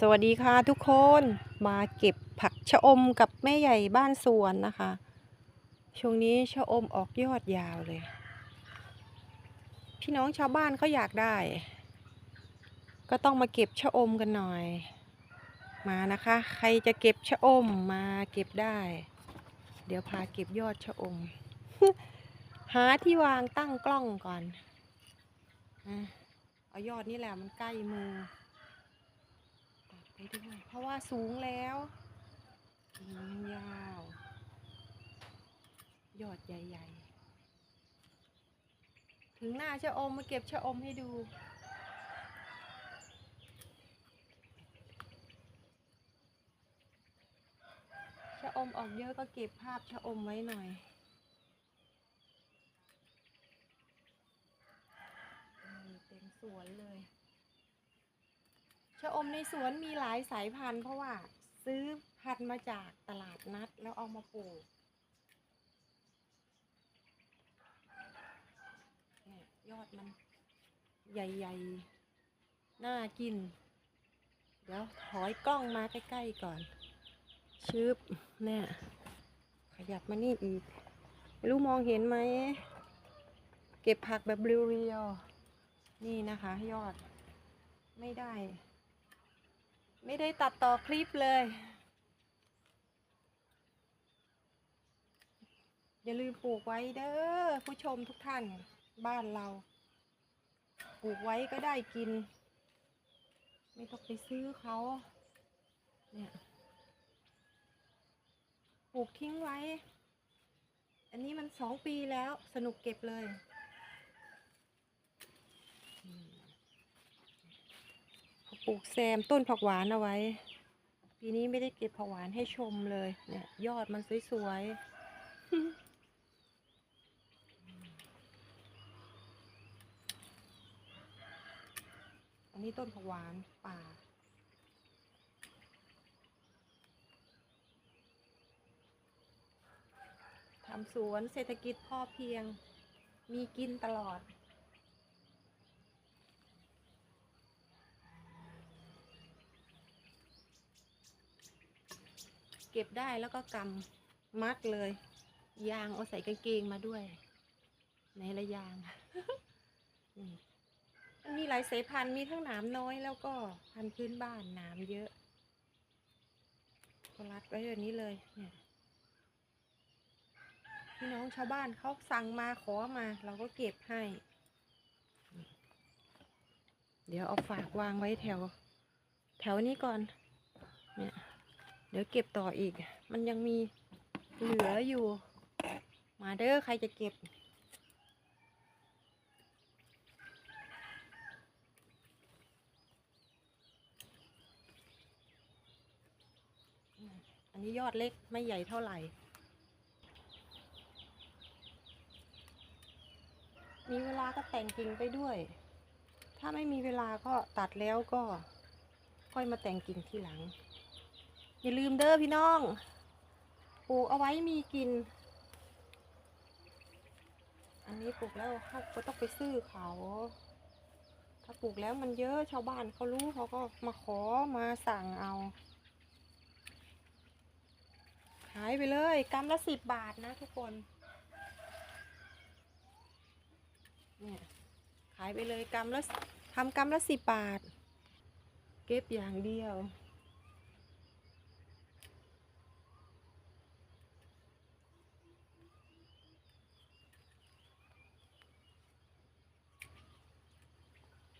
สวัสดีค่ะทุกคนมาเก็บผักชะอมกับแม่ใหญ่บ้านสวนนะคะ ช่วงนี้ชะอมออกยอดยาวเลย พี่น้องชาวบ้านเขาอยากได้ ก็ต้องมาเก็บชะอมกันหน่อย มานะคะ ใครจะเก็บชะอมมาเก็บได้ เดี๋ยวพาเก็บยอดชะอม หาที่วางตั้งกล้องก่อนเอายอดนี่แหละมันใกล้มือ ไปด้วย เพราะว่าสูงแล้วกิ่งมันยาว ยอดใหญ่ ๆ ถึงหน้าชะอมมาเก็บชะอมให้ดูชะอมออกเยอะก็เก็บภาพชะอมไว้หน่อยเต็มสวนเลย ชะอมในสวนมีหลายสายพันธุ์ เพราะว่าซื้อพันธุ์มาจากตลาดนัดแล้วเอามาปลูกเนี่ยยอดมันใหญ่ๆ น่ากิน เดี๋ยวถอยกล้องมาใกล้ๆก่อนชืบเนี่ยขยับมานี่อีก ไม่รู้มองเห็นไหม เก็บผักแบบเรียวๆนี่นะคะ ยอดไม่ได้ ไม่ได้ตัดต่อคลิปเลย อย่าลืมปลูกไว้เด้อผู้ชมทุกท่านบ้านเรา ปลูกไว้ก็ได้กิน ไม่ต้องไปซื้อเขาเนี่ยปลูกทิ้งไว้ อันนี้มันสองปีแล้วสนุกเก็บเลย ปลูกแซมต้นผักหวานเอาไว้ ปีนี้ไม่ได้เก็บผักหวานให้ชมเลย เนี่ย ยอดมันสวยๆอันนี้ต้นผักหวานป่า ทำสวนเศรษฐกิจพอเพียง มีกินตลอด เก็บได้แล้วก็กำมัดเลย ยางเอาใส่กางเกงมาด้วย ในละยางมันมีหลายสายพันธุ์มีทั้งหนามน้อยแล้วก็พันธุ์พื้นบ้านหนามเยอะก็รัดไว้แบบนี้เลยเนี่ยพี่น้องชาวบ้านเขาสั่งมาขอมา เราก็เก็บให้ เดี๋ยวเอาฝากวางไว้แถว แถวนี้ก่อน เนี่ย ดี๋ยวเก็บต่ออีก มันยังมีเหลืออยู่ มาเด้อใครจะเก็บ อันนี้ยอดเล็กไม่ใหญ่เท่าไหร่ มีเวลาก็แต่งกิ่งไปด้วย ถ้าไม่มีเวลาก็ตัดแล้วก็ค่อยมาแต่งกิ่งทีหลัง อย่าลืมเด้อพี่น้องปลูกเอาไว้มีกิน อันนี้ปลูกแล้วเขาก็ต้องไปซื้อเขา ถ้าปลูกแล้วมันเยอะชาวบ้านเขารู้เขาก็มาขอมาสั่งเอา ขายไปเลยกำละสิบบาทนะทุกคนเนี่ยขายไปเลยกำละทำกำละสิบบาท เก็บอย่างเดียว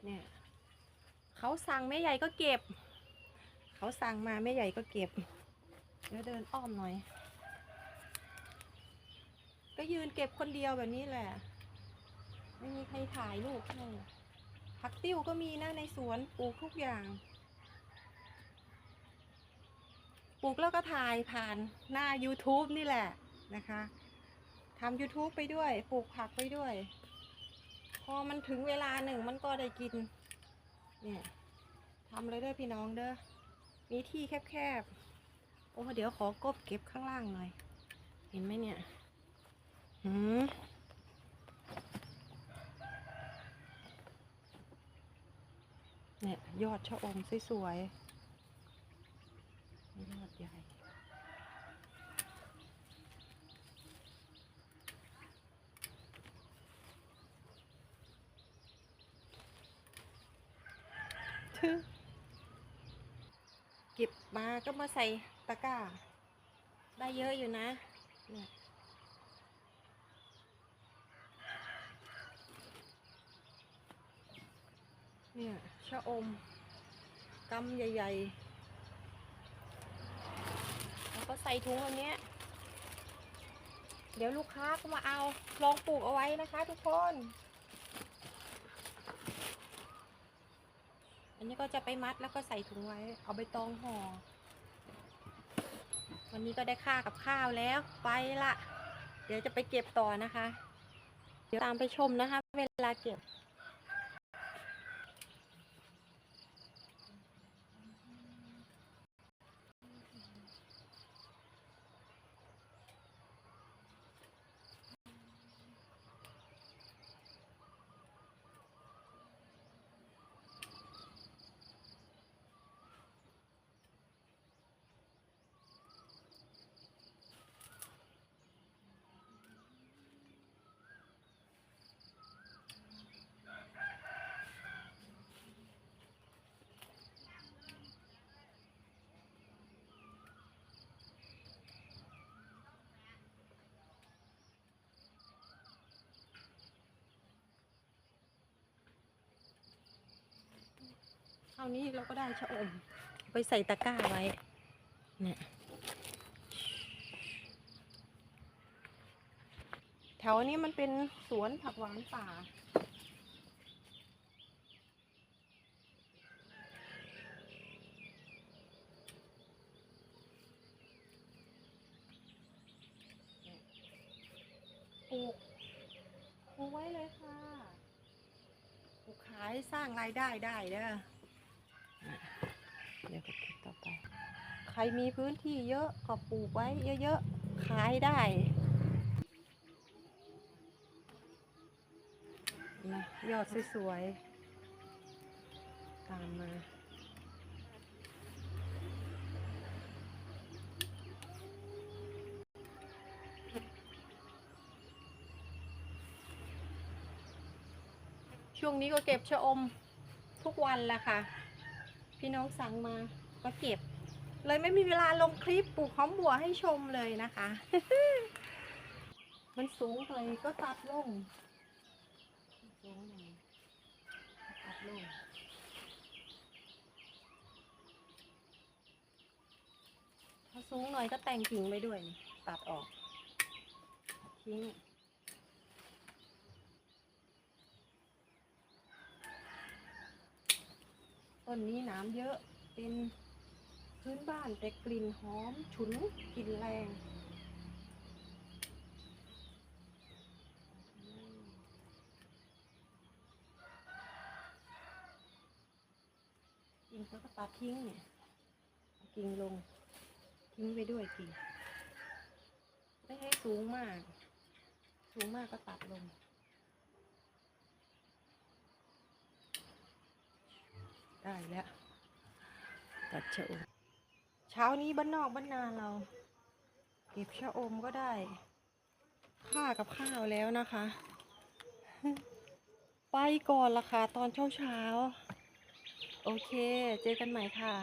เนี่ย เขาสั่งแม่ใหญ่ก็เก็บ เขาสั่งมาแม่ใหญ่ก็เก็บ เดี๋ยวเดินอ้อมหน่อย ก็ยืนเก็บคนเดียวแบบนี้แหละ ไม่มีใครถ่ายรูปให้ผักติ้วก็มีนะในสวนปลูกทุกอย่าง ปลูกแล้วก็ถ่ายผ่านหน้า YouTube นี่แหละนะคะทำ YouTube ไปด้วย ปลูกผักไปด้วย พอมันถึงเวลาหนึ่งมันก็ได้กิน เนี่ย ทำเลยเด้อพี่น้องเด้อ มีที่แคบๆ โอ้เดี๋ยวขอกบเก็บข้างล่างหน่อย เห็นไหมเนี่ยหืมเนี่ยยอดชะอมสวยๆยอดใหญ่ทึเก็บ มาก็มาใส่ตะกร้า ได้เยอะอยู่นะเนี่ยเนี่ยชะอมกำใหญ่ๆ แล้วก็ใส่ถุงแบบนี้เดี๋ยวลูกค้าก็มาเอาลองปลูกเอาไว้นะคะทุกคน อันนี้ก็จะไปมัดแล้วก็ใส่ถุงไว้ เอาใบตองห่อ วันนี้ก็ได้ค่ากับข้าวแล้วไปละ เดี๋ยวจะไปเก็บต่อนะคะ เดี๋ยวตามไปชมนะคะ เวลาเก็บ เท่านี้เราก็ได้ชะอม ไปใส่ตะกร้าไว้ เนี่ยแถวนี้มันเป็นสวนผักหวานป่า ปลูกปลูกไว้เลยค่ะ ปลูกขายสร้างรายได้ได้เด้อ ดี๋ยวก็คลิปต่อไป ใครมีพื้นที่เยอะก็ปลูกไว้เยอะๆ ขายได้นะยอดสวยๆ ตามมาช่วงนี้ก็เก็บชะอมทุกวันแหละค่ะ พี่น้องสั่งมาก็เก็บ เลยไม่มีเวลาลงคลิปปลูกหอมบัวให้ชมเลยนะคะ มันสูงหน่อยก็ตัดลงสูงหน่อยตัดลงถ้าสูงหน่อยก็แต่งกิ่งไปด้วยนี่ตัดออกทิ้ง นนี้น้ำเยอะเป็นพื้นบ้านแต่กลิ่นหอมฉุนกลิ่นแรงกิ่งเขาก็ตัดทิ้งเนี่ยกิ่งลงทิ้งไปด้วยกิ่งไม่ให้สูงมาก สูงมากก็ตัดลง ได้แล้วตัดชะอมเช้านี้บ้านนอกบ้านนาเรา เก็บชะอมก็ได้ข้ากับข้าวแล้วนะคะ ไปก่อนละค่ะตอนเช้าเช้าโอเค เจอกันใหม่ค่ะ